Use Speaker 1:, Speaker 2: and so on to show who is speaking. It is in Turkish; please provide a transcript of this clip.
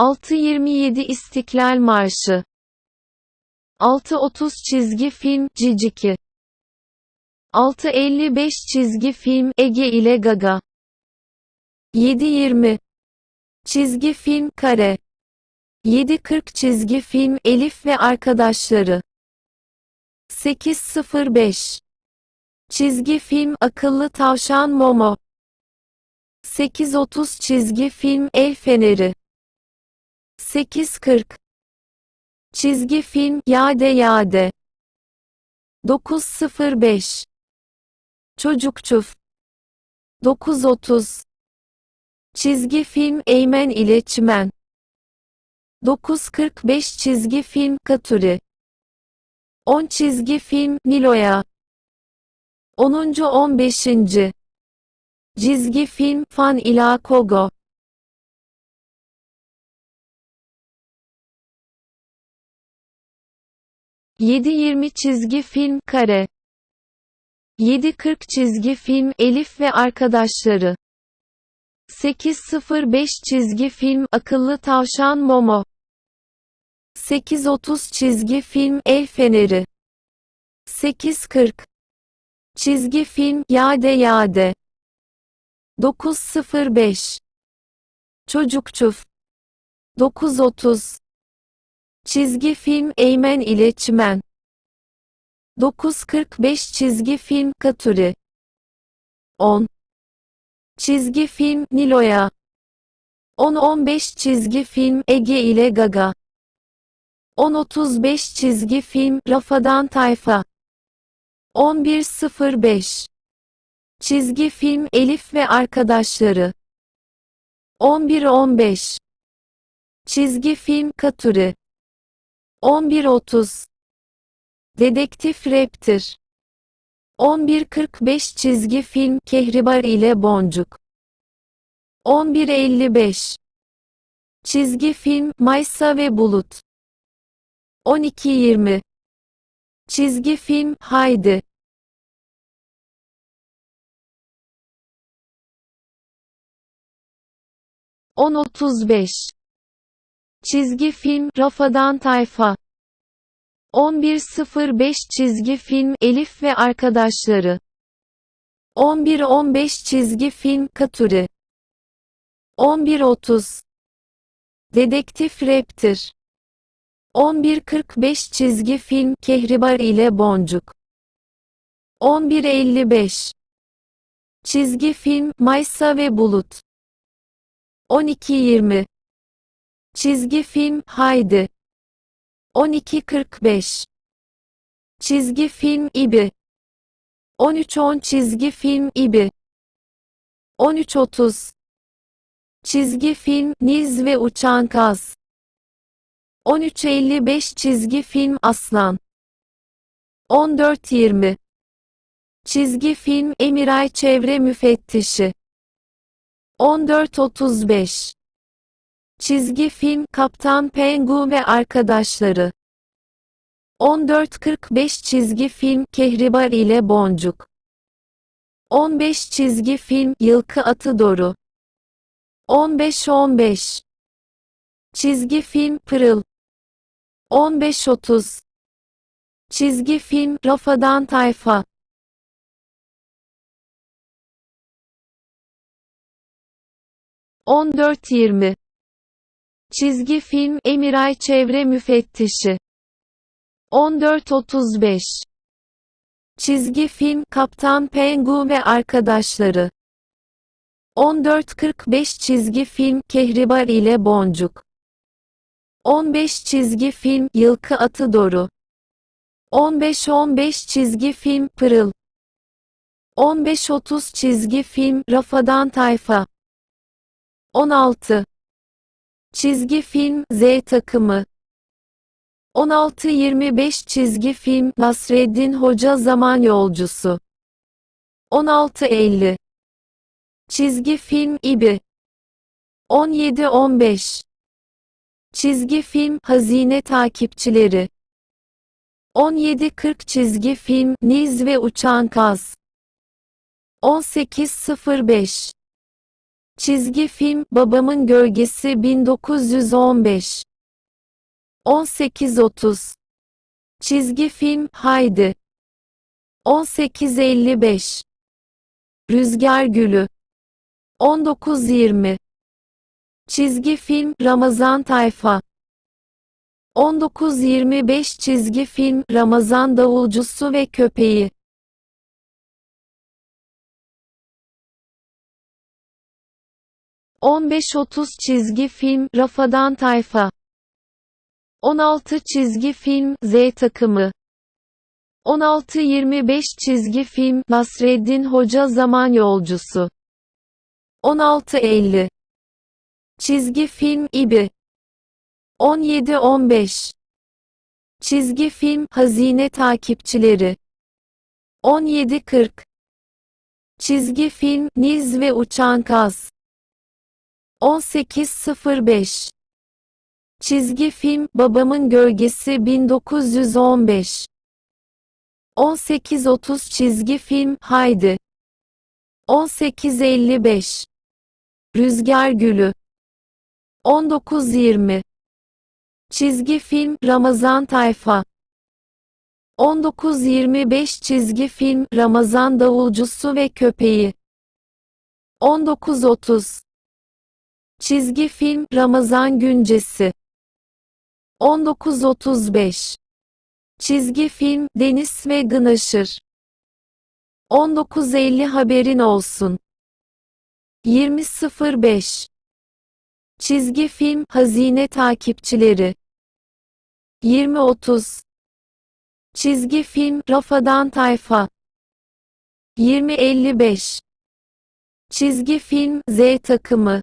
Speaker 1: 6.27 İstiklal Marşı. 6.30 Çizgi film Ciciki. 6.55 Çizgi film Ege ile Gaga. 7.20 Çizgi film Kare. 7.40 Çizgi film Elif ve Arkadaşları. 8.05 Çizgi film Akıllı Tavşan Momo. 8.30 Çizgi film El Feneri 8.40 Çizgi film Yade Yade. 9.05 Çocukçuf 9.30 Çizgi film Eymen ile Çimen. 9.45 Çizgi film Katuri. 10 Çizgi film Nilo'ya. 10. 15. Çizgi film Fan ila Kogo 7.20 çizgi film Kare. 7.40 çizgi film Elif ve Arkadaşları. 8.05 çizgi film Akıllı Tavşan Momo. 8.30 çizgi film El Feneri. 8.40 Çizgi film Yade Yade. 9.05 Çocukçuf 9.30 Çizgi film Eymen ile Çimen. 9.45 Çizgi film Katuri 10 Çizgi film Nilo'ya. 10.15 Çizgi film Ege ile Gaga. 10.35 Çizgi film Rafadan Tayfa. 11.05 Çizgi film Elif ve Arkadaşları. 11.15 Çizgi film Katuri 11.30 Dedektif Raptor. 11.45 Çizgi film Kehribar ile Boncuk. 11.55 Çizgi film Maysa ve Bulut. 12.20 Çizgi film Haydi. On otuz beş. Çizgi film Rafadan Tayfa 11.05 Çizgi film Elif ve Arkadaşları 11.15 Çizgi film Katuri. 11.30 Dedektif Raptor. 11.45 Çizgi film Kehribar ile Boncuk. 11.55 Çizgi film Maysa ve Bulut. 12.20 Çizgi film Haydi 12.45 Çizgi film İbi. 13.10 Çizgi film İbi. 13.30 Çizgi film Niz ve Uçan Kaz. 13.55 Çizgi film Aslan. 14.20 Çizgi film Emiray Çevre Müfettişi. 14.35 Çizgi film Kaptan Pengu ve Arkadaşları. 14.45 Çizgi film Kehribar ile Boncuk. 15 Çizgi film Yılkı Atı Doru 15.15 Çizgi film Pırıl. 15.30 Çizgi film Rafadan Tayfa. 14.20 Çizgi film Emiray Çevre Müfettişi. 14.35 Çizgi film Kaptan Pengu ve Arkadaşları. 14.45 Çizgi film Kehribar ile Boncuk. 15 Çizgi film Yılkı Atı Doru 15.15 Çizgi film Pırıl. 15.30 Çizgi film Rafadan Tayfa. 16 Çizgi film Z takımı. 16-25 çizgi film Nasreddin Hoca Zaman Yolcusu. 16-50 Çizgi film İbi. 17-15 Çizgi film Hazine Takipçileri. 17-40 Çizgi film Niz ve Uçan Kaz. 18-05 Çizgi film Babamın Gölgesi 1915 18.30 Çizgi film Haydi. 18.55 Rüzgar Gülü. 19.20 Çizgi film Ramazan Tayfa. 19.25 Çizgi film Ramazan Davulcusu ve Köpeği 15.30 Çizgi film Rafadan Tayfa. 16 Çizgi film Z takımı. 16-25 Çizgi film Nasreddin Hoca Zaman Yolcusu. 16.50 Çizgi film İbi. 17-15 Çizgi film Hazine Takipçileri. 17.40 Çizgi film Niz ve Uçan Kaz 18.05 Çizgi film Babamın Gölgesi 1915 18.30 Çizgi film Haydi. 18.55 Rüzgar Gülü. 19.20 Çizgi film Ramazan Tayfa. 19.25 Çizgi film Ramazan Davulcusu ve Köpeği. 19.30 Çizgi film Ramazan Güncesi. 19.35 Çizgi film Deniz ve Gınaşır 19.50 Haberin olsun. 20.05 Çizgi film Hazine Takipçileri. 20.30 Çizgi film Rafadan Tayfa. 20.55 Çizgi film Z takımı